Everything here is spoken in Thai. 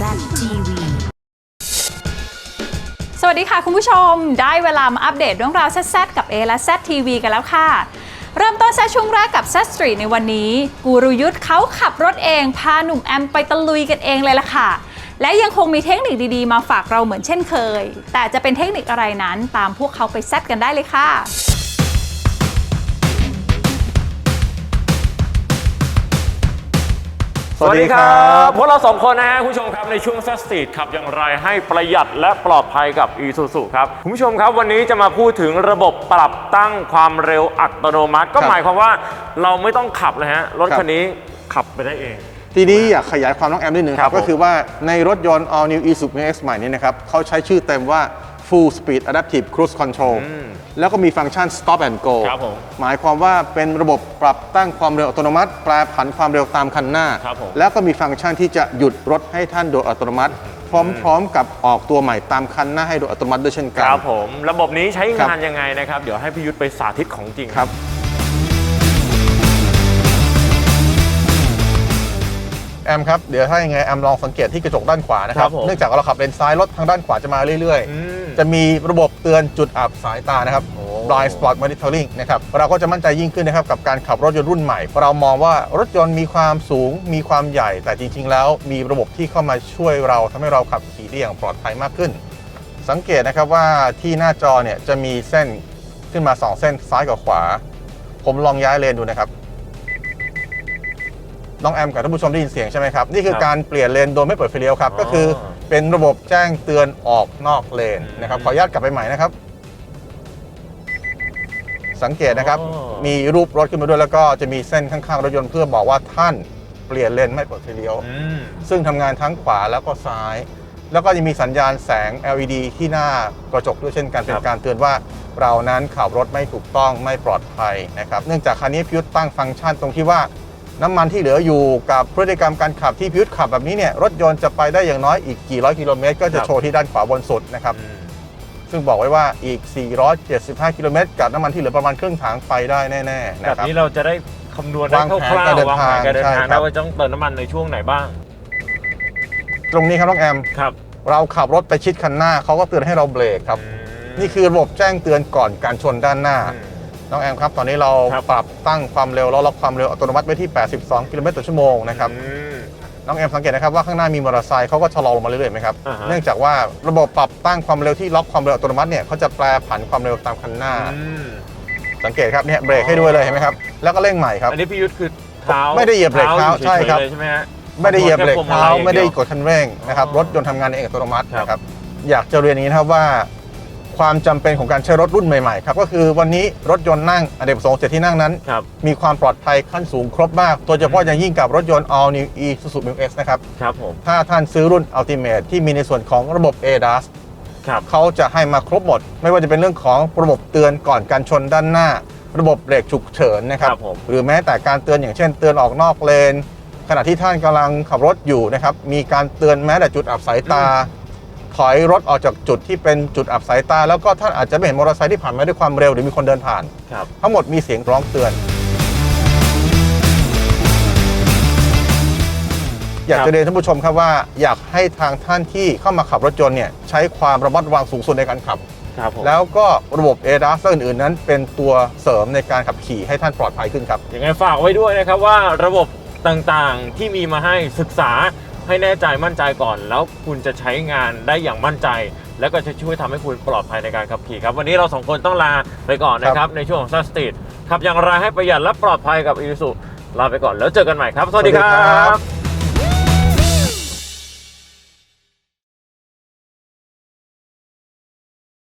ZTV สวัสดีค่ะคุณผู้ชม ได้เวลามาอัปเดตเรื่องราวแซดกับ A และ Z TV กันแล้วค่ะ เริ่มต้นแซดช่วงแรกกับ Z Street ในวันนี้ กูรุยุทธเขาขับรถเอง พาหนุ่มแอมไปตะลุยกันเองเลยล่ะค่ะ และยังคงมีเทคนิคดีๆ มาฝากเราเหมือนเช่นเคย แต่จะเป็นเทคนิคอะไรนั้นตามพวกเขาไปแซดกันได้เลยค่ะ วัสดีครับพวกเราสองคนนะฮะคุณผู้ชมครับในช่วง s ซ s ตีดขับอย่างไรให้ประหยัดและปลอดภัยกับ e s u s u ครับคุณผู้ชมครับวันนี้จะมาพูดถึงระบบปรับตั้งความเร็วอัตโนมัติ ก็ครับหมายความว่าเราไม่ต้องขับเลยฮะรถครับคันนี้ขับไปได้เอง ทีนี้อยากขยายความน้องแอมนิดนึงคครัรับบผมก็คือว่าในรถยนต์ All New Isuzu X ใหม่นี้นะครับเขาใช้ชื่อเต็มว่า Full Speed Adaptive Cruise Control แล้วก็มีฟังก์ชัน Stop and Go ครับผมหมายความว่าเป็นระบบปรับตั้งความเร็วอัตโนมัติ แปรผันความเร็วตามคันหน้า ครับผม แล้วก็มีฟังก์ชันที่จะหยุดรถให้ท่านโดยอัตโนมัติ พร้อมๆกับออกตัวใหม่ตามคันหน้าให้โดยอัตโนมัติด้วยเช่นกัคน รับผม ระบบนี้ใช้ครังานบยังไงนะครับ เดี๋ยวให้พี่ยุทธไปสาธิตของจริง ครับ แอมครับ เดี๋ยวถ้ายังไงแอมลองสังเกตที่กระจกด้านขวานะคครัรับบผม เนื่องจากว่าเราขับเลนซ้ายรถทางด้านขวาจะมาเรื่อยอืม ๆ จะมีระบบเตือนจุดอับสายตานะครับ โอ้ blind spot monitoring นะครับ เราก็จะมั่นใจยิ่งขึ้นนะครับ กับการขับรถยนต์รุ่นใหม่ เพราะเรามองว่ารถยนต์มีความสูง มีความใหญ่ แต่จริง ๆ แล้วมีระบบที่เข้ามาช่วยเราทำให้เราขับขี่ได้อย่างปลอดภัยมากขึ้น สังเกตนะครับว่าที่หน้าจอเนี่ยจะมีเส้นขึ้นมา 2 เส้นซ้ายกับขวา ผมลองย้ายเลนดูนะครับ น้องแอมกับท่านผู้ชมได้ยินเสียงใช่ไหมครับ นี่คือครับการเปลี่ยนเลนโดยไม่เปิดไฟเลี้ยวครับ อ๋อก็คือเป็นระบบแจ้งเตือนออกนอกเลนอืมนะครับขออนุญาตกลับไปใหม่นะครับ สังเกตนะครับ อ๋อ มีรูปรถขึ้นมาด้วยแล้วก็จะมีเส้นข้างๆรถยนต์เพื่อบอกว่าท่านเปลี่ยนเลนไม่เปิดไฟเลี้ยว อืม ซึ่งทำงานทั้งขวาแล้วก็ซ้าย แล้วก็ยังมีสัญญาณแสง LED ที่หน้ากระจกด้วยเช่นกันเป็นการเตือนว่าเรานั้นขับรถไม่ถูกต้องไม่ปลอดภัยนะครับ เนื่องจากคันนี้พิยุทธ์ตั้งฟังก์ชันตรงที่ว่า น้ำมันที่เหลืออยู่กับพฤติกรรมการขับที่พิยุทธ์ขับแบบนี้เนี่ยรถยนต์จะไปได้อย่างน้อยอีกกี่ร้อยกิโลเมตรก็จะโชว์ที่ด้านขวาบนสุดนะครับอืมซึ่งบอกไว้ว่าอีก 475 กิโลเมตรกับน้ำมันที่เหลือประมาณครึ่งถังไปได้แน่ๆแบนะบครับนี้เราจะได้คำนวณได้วางคแผนร่าวการเดินๆวางแผนทางการเดินใช่ทางครัได้บว่าต้องเติมน้ำมันในช่วงไหนบ้าง ตรงนี้ครับน้องแอมครับ เราขับรถไปชิดคันหน้าเขาก็เตือนให้เราเบรกครับอืมนี่คือระบบแจ้งเตือนก่อนการชนด้านหน้าอืม น้องแอมครับ ตอนนี้เราครับ ปรับตั้งความเร็วแล้วล็อกความเร็วอัตโนมัติไว้ที่ 82 กิโลเมตรต่อชั่วโมงนะครับ อืม น้องแอมสังเกตนะครับว่าข้างหน้ามีมอเตอร์ไซค์เขาก็ชะลอลงมาเรื่อยๆไหมครับ อ่าฮะ เนื่องจากว่าระบบปรับตั้งความเร็วที่ล็อกความเร็วอัตโนมัติเนี่ยเขาจะแปรผันความเร็วตามคันหน้า อืมสังเกตครับเนี่ยเบรกให้ด้วยเลยเห็นไหมครับ แล้วก็เร่งใหม่ครับ อันนี้พี่ยุทธคือเท้าไม่ได้เหยียบเบรกเท้าอยู่ใช่ครับเฉยๆเลยใช่ไหมฮะ ไม่ได้เหยียบเบรกเท้าคอนโทลแค่พวงมาลัยไม่ได้อย่งเยวกดคันเร่งนะครับ อ๋อรถยนต์ทำงานเองอัตโนมัติครับนะครับ อยากจะเรียนอย่างนี้นะครับว่า ความจำเป็นของการใช้รถรุ่นใหม่ๆครับก็คือวันนี้รถยนต์นั่งอเนกประสงค์เจ็ดที่นั่งนั้นครับมีความปลอดภัยขั้นสูงครบมากโดยเฉพาะอย่างยิ่งกับรถยนต์ All New Isuzu Mu X นะครับครับผมถ้าท่านซื้อรุ่น Ultimate ที่มีในส่วนของระบบ ADAS ครับเขาจะให้มาครบหมด ไม่ว่าจะเป็นเรื่องของระบบเตือนก่อนการชนด้านหน้า ระบบเบรกฉุกเฉินนะครับครับผมหรือแม้แต่การเตือนอย่างเช่น เตือนออกนอกเลน ขณะที่ท่านกำลังขับรถอยู่นะครับมีการเตือนแม้แต่จุดอับสายตา ถอยรถออกจากจุดที่เป็นจุดอับสายตา แล้วก็ท่านอาจจะไม่เห็นมอเตอร์ไซค์ที่ผ่านมาด้วยความเร็วหรือมีคนเดินผ่าน ครับ ทั้งหมดมีเสียงร้องเตือน อยากครับจะเรียนท่านผู้ชมครับว่าอยากให้ทางท่านที่เข้ามาขับรถยนต์เนี่ยใช้ความระมัดระวังสูงสุดในการขับ ครับผมแล้วก็ระบบ ADAS และอื่นๆนั้น เป็นตัวเสริมในการขับขี่ให้ท่านปลอดภัยขึ้นครับ ยังไงฝากไว้ด้วยนะครับว่าระบบต่างๆที่มีมาให้ศึกษา ให้แน่ใจมั่นใจก่อน แล้วคุณจะใช้งานได้อย่างมั่นใจ แล้วก็จะช่วยทำให้คุณปลอดภัยในการขับขี่ครับ วันนี้เราสองคนต้องลาไปก่อนนะครับ ในช่วงของ s ัสตีดขับอย่างไรให้ประหยัดและปลอดภัยกับอีซูลาไปก่อนแล้วเจอกันใหม่ครับ สวัสดีคสวัสดีรัครับบ